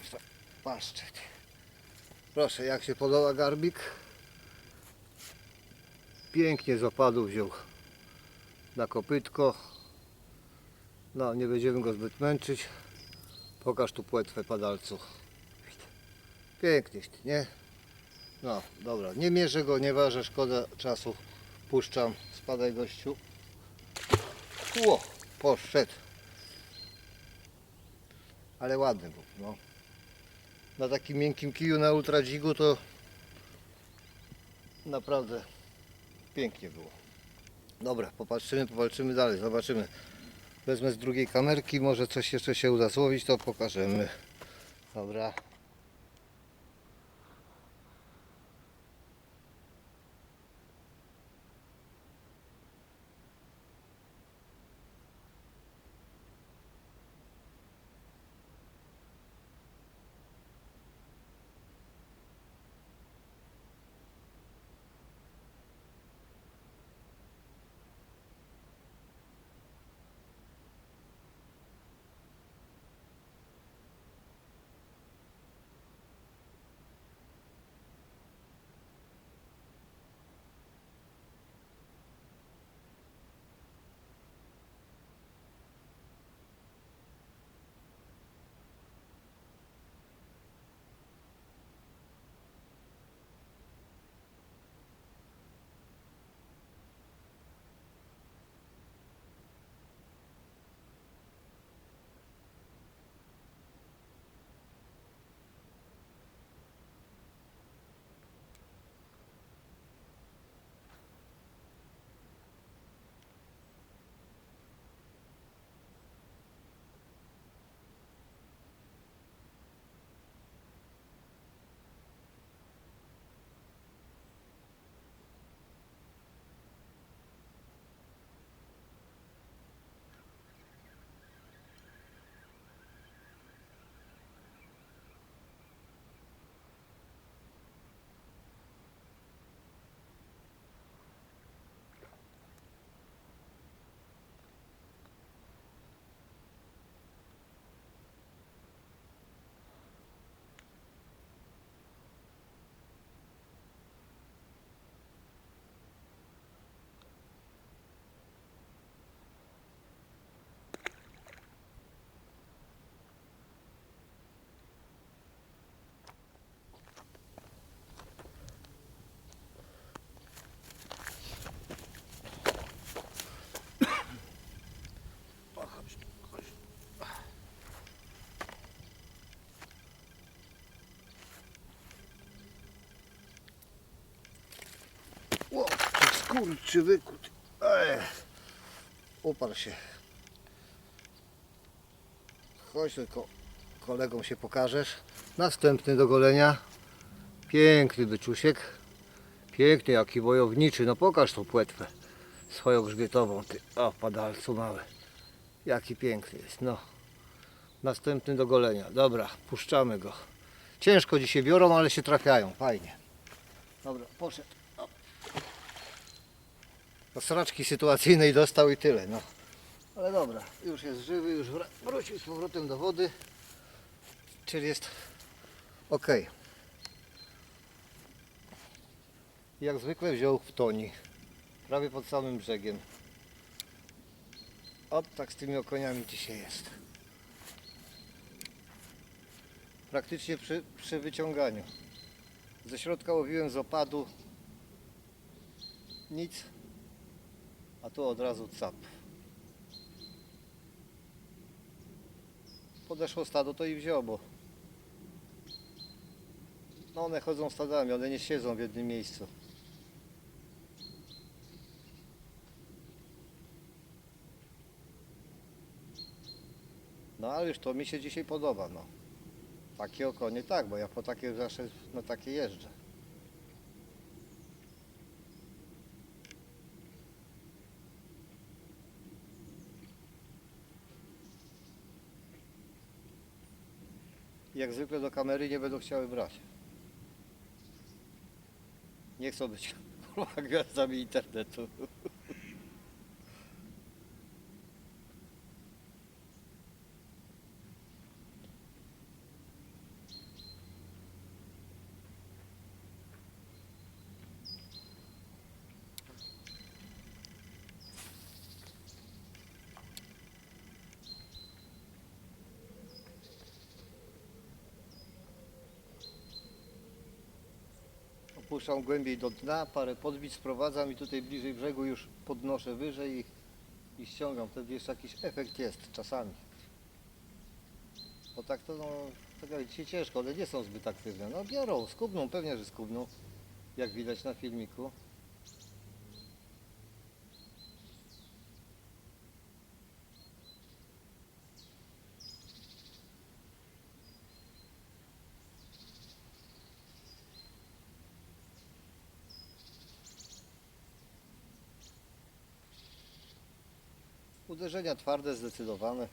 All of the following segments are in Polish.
Pokaż to. Paszczet. Proszę, jak się podoba garbik? Pięknie z opadu wziął na kopytko. No, nie będziemy go zbyt męczyć. Pokaż tu płetwę padalcu. Pięknie, nie? No, dobra, nie mierzę go, nie ważę, szkoda czasu. Puszczam, spadaj gościu. Ło, poszedł. Ale ładny był, no. Na takim miękkim kiju na ultradzigu to naprawdę pięknie było. Dobra, popatrzymy, powalczymy dalej, zobaczymy. Wezmę z drugiej kamerki, może coś jeszcze się uda złowić, to pokażemy. Dobra. Ty skurczywyku. ty. Ech. Uparł się. Chodź tylko kolegom się pokażesz. Następny do golenia. Piękny byczusiek. Piękny, jaki wojowniczy. No pokaż tą płetwę swoją grzbietową. Ty. O, padalcu mały. Jaki piękny jest. No. Następny do golenia. Dobra, puszczamy go. Ciężko dzisiaj biorą, ale się trafiają. Fajnie. Dobra, poszedł. O. Do sraczki sytuacyjnej dostał i tyle. No. Ale dobra, już jest żywy, już wrócił z powrotem do wody. Czyli jest ok. Jak zwykle wziął w toni. Prawie pod samym brzegiem. O, tak z tymi okoniami dzisiaj jest. Praktycznie przy, przy wyciąganiu. Ze środka łowiłem z opadu. Nic. A tu od razu cap. Podeszło stado, to i wziął, bo no one chodzą stadami, one nie siedzą w jednym miejscu. No ale już to mi się dzisiaj podoba, no. Takie okonie tak, bo ja po takie zawsze na takie jeżdżę. Jak zwykle do kamery nie będą chciały brać. Nie chcą być kurwa, gwiazdami internetu. Opuszczam głębiej do dna, parę podbić sprowadzam i tutaj bliżej brzegu już podnoszę wyżej i, i ściągam. Wtedy jeszcze jakiś efekt jest czasami. Bo tak to no, tak jak ciężko, one nie są zbyt aktywne. No biorą, skubną, pewnie, że skubną, jak widać na filmiku. Uderzenia twarde, zdecydowane.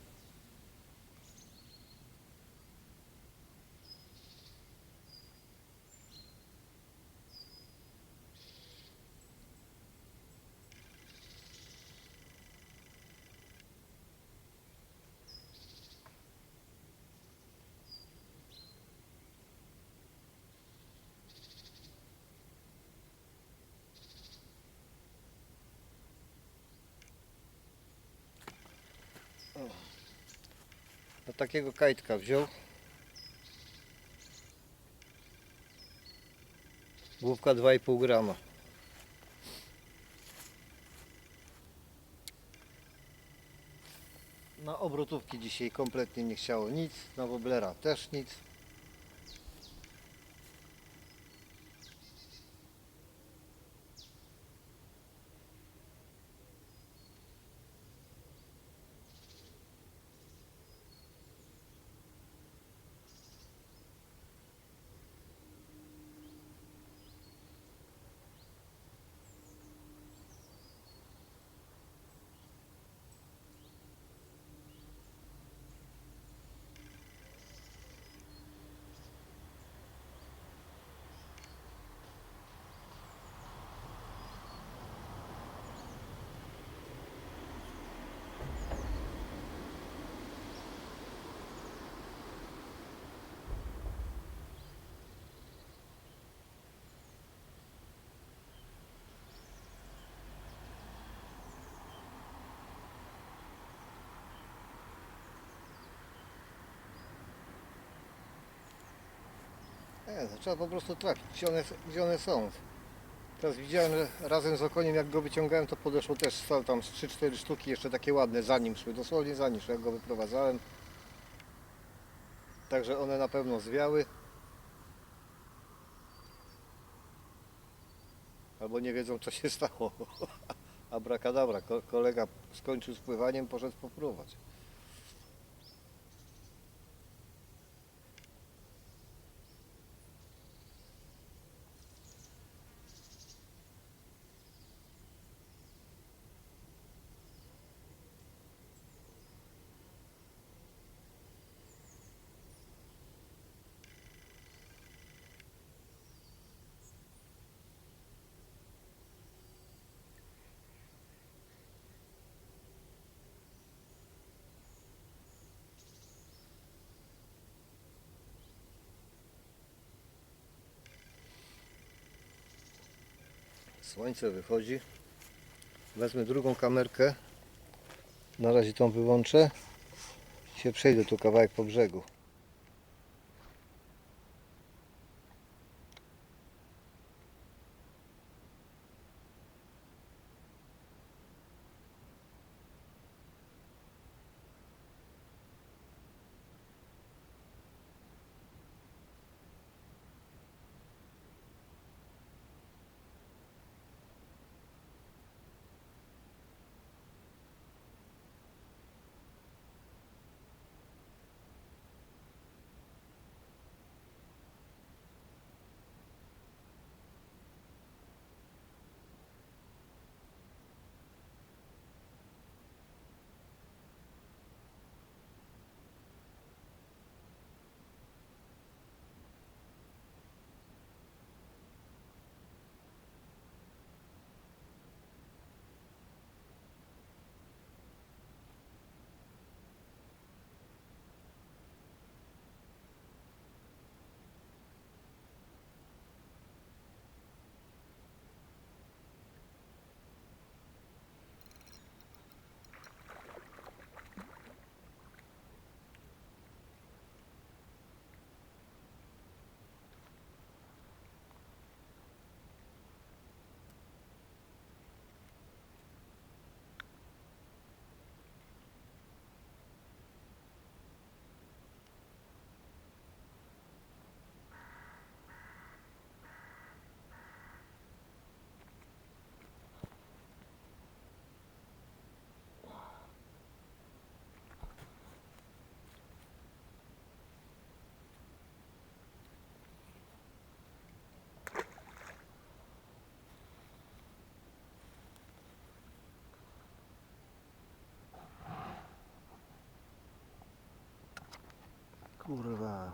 Takiego kajtka wziął. Główka 2,5 grama. Na obrotówki dzisiaj kompletnie nie chciało nic, na woblera też nic. No, trzeba po prostu trafić, gdzie one, gdzie one są. Teraz widziałem, że razem z okoniem jak go wyciągałem, to podeszło też stał tam z 3-4 sztuki, jeszcze takie ładne za nim szły, dosłownie za nim szły, jak go wyprowadzałem. Także one na pewno zwiały. Albo nie wiedzą co się stało. Abrakadabra, Ko- kolega skończył z pływaniem, poszedł popróbować. Słońce wychodzi. Wezmę drugą kamerkę. Na razie tą wyłączę. Się przejdę tu kawałek po brzegu. Kurwa.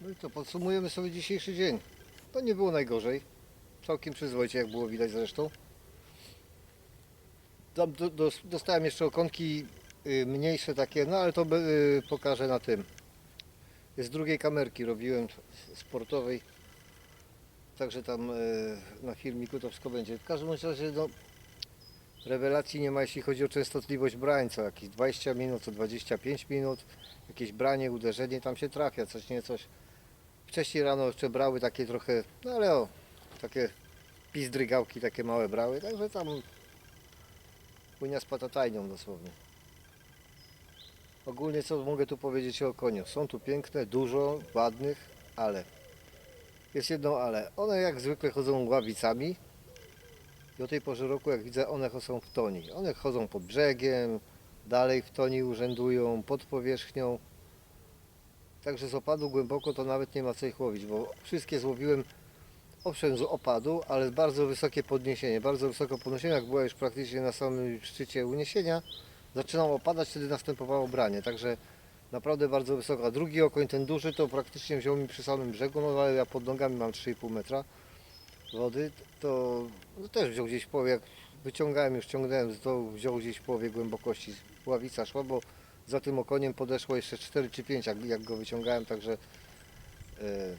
No i co, podsumujemy sobie dzisiejszy dzień. To nie było najgorzej. Całkiem przyzwoicie, jak było widać zresztą. Tam do, do, dostałem jeszcze okonki y, mniejsze takie, no ale to y, pokażę na tym. Z drugiej kamerki robiłem sportowej. Także tam y, na filmiku to wszystko będzie. W każdym razie no, rewelacji nie ma jeśli chodzi o częstotliwość brań, co jakieś 20 minut, co 25 minut. Jakieś branie, uderzenie tam się trafia, coś nie coś. Wcześniej rano jeszcze brały takie trochę, no ale o, takie pizdrygałki takie małe brały, także tam płynia z patatajnią dosłownie. Ogólnie co mogę tu powiedzieć o koniu? Są tu piękne, dużo, ładnych, ale jest jedno ale. One jak zwykle chodzą ławicami i o tej porze roku jak widzę one są w toni. One chodzą pod brzegiem, dalej w toni urzędują, pod powierzchnią. Także z opadu głęboko to nawet nie ma co ich łowić, bo wszystkie złowiłem owszem z opadu, ale bardzo wysokie podniesienie, bardzo wysoko podniesienie, jak była już praktycznie na samym szczycie uniesienia, zaczynało opadać, wtedy następowało branie, także naprawdę bardzo wysoko. A drugi okoń, ten duży, to praktycznie wziął mi przy samym brzegu, no ale ja pod nogami mam 3,5 metra wody, to no, też wziął gdzieś połowie, jak wyciągałem, już ciągnąłem, to wziął gdzieś połowie głębokości, ławica szła, bo za tym okoniem podeszło jeszcze 4 czy 5, jak, jak go wyciągałem, także e,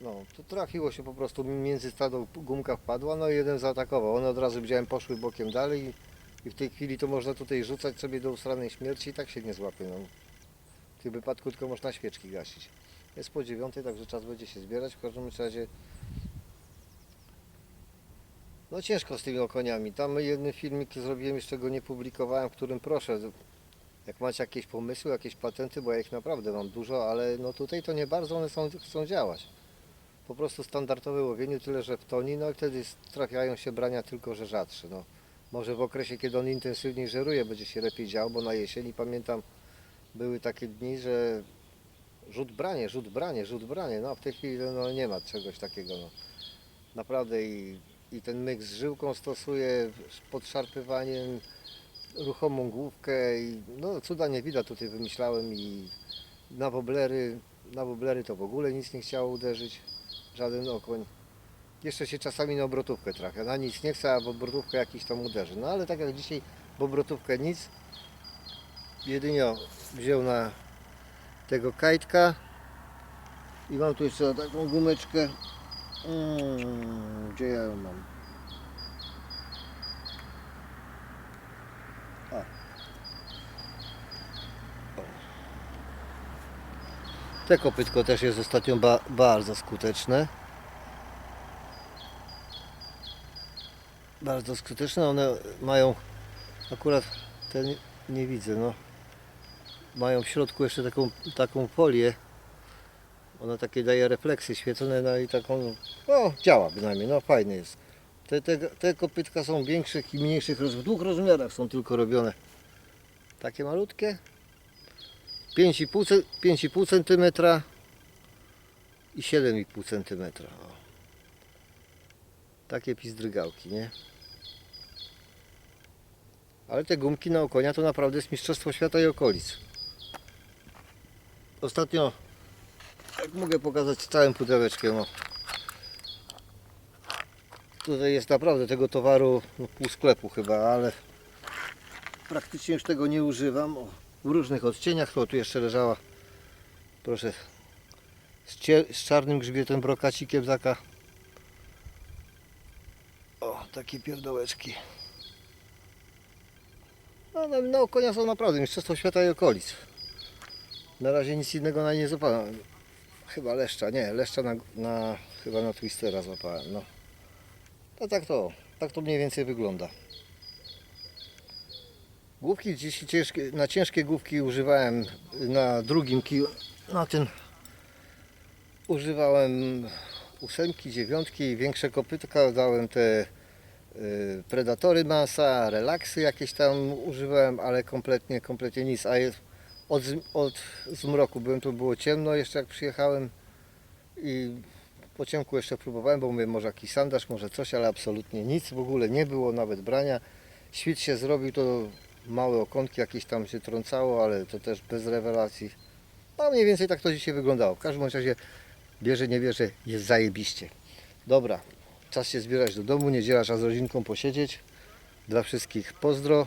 no, to trafiło się po prostu między stado gumka wpadła, no i jeden zaatakował. One od razu widziałem poszły bokiem dalej i, i w tej chwili to można tutaj rzucać sobie do ustranej śmierci i tak się nie złapie. No. W tym wypadku tylko można świeczki gasić. Jest po dziewiątej, także czas będzie się zbierać. W każdym razie no ciężko z tymi okoniami. Tam jeden filmik zrobiłem, jeszcze go nie publikowałem, w którym proszę, jak macie jakieś pomysły, jakieś patenty, bo ja ich naprawdę mam dużo, ale no tutaj to nie bardzo one są, chcą działać. Po prostu standardowe łowienie, tyle że w toni, no i wtedy trafiają się brania tylko, że rzadsze. No. Może w okresie, kiedy on intensywniej żeruje, będzie się lepiej działo, bo na jesieni pamiętam, były takie dni, że rzut branie, rzut branie, rzut branie, no a w tej chwili no, nie ma czegoś takiego. No. Naprawdę i, i ten myk z żyłką stosuje, podszarpywaniem, ruchomą główkę i no cuda nie widać tutaj wymyślałem i na woblery, na woblery to w ogóle nic nie chciało uderzyć, żaden okoń. Jeszcze się czasami na obrotówkę trafia, na nic nie chce, a w obrotówkę jakiś tam uderzy. No ale tak jak dzisiaj w obrotówkę nic, jedynie wziął na tego kajtka i mam tu jeszcze taką gumeczkę Mm, gdzie ja ją mam? Te kopytko też jest ostatnio ba bardzo skuteczne. Bardzo skuteczne. One mają akurat te nie, widzę, no. Mają w środku jeszcze taką, taką folię. Ona takie daje refleksy świecone, no i taką, no działa bynajmniej, no fajny jest. Te, te, te kopytka są większych i mniejszych, w dwóch rozmiarach są tylko robione. Takie malutkie. 5,5 ce- 5,5 cm i 7,5 cm. O. Takie pizdrygałki, nie? Ale te gumki na okonia to naprawdę jest mistrzostwo świata i okolic. Ostatnio, jak mogę pokazać całym pudełeczkiem, o. Tutaj jest naprawdę tego towaru no, pół sklepu chyba, ale praktycznie już tego nie używam. O, w różnych odcieniach, to tu jeszcze leżała, proszę, z, z czarnym grzbietem brokacikiem taka. O, takie pierdołeczki. No, no, no konia są naprawdę mistrzostwo świata i okolic. Na razie nic innego na nie złapałem. Chyba leszcza, nie, leszcza na, na chyba na twistera złapałem, no. No tak to, tak to mniej więcej wygląda. Główki ciężkie, na ciężkie główki używałem na drugim kiju, na ten używałem ósemki, dziewiątki, większe kopytka, dałem te y, predatory masa, relaksy jakieś tam używałem, ale kompletnie, kompletnie nic. A jest, od, od zmroku byłem, to było ciemno jeszcze jak przyjechałem i po ciemku jeszcze próbowałem, bo mówię, może jakiś sandaż, może coś, ale absolutnie nic w ogóle nie było, nawet brania. Świt się zrobił, to małe okonki jakieś tam się trącało, ale to też bez rewelacji. No mniej więcej tak to dzisiaj wyglądało. W każdym razie bierze, nie bierze, jest zajebiście. Dobra, czas się zbierać do domu, niedziela czas z rodzinką posiedzieć. Dla wszystkich pozdro,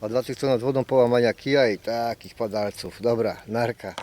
a dla tych co nad wodą połamania kija i takich padalców. Dobra, narka.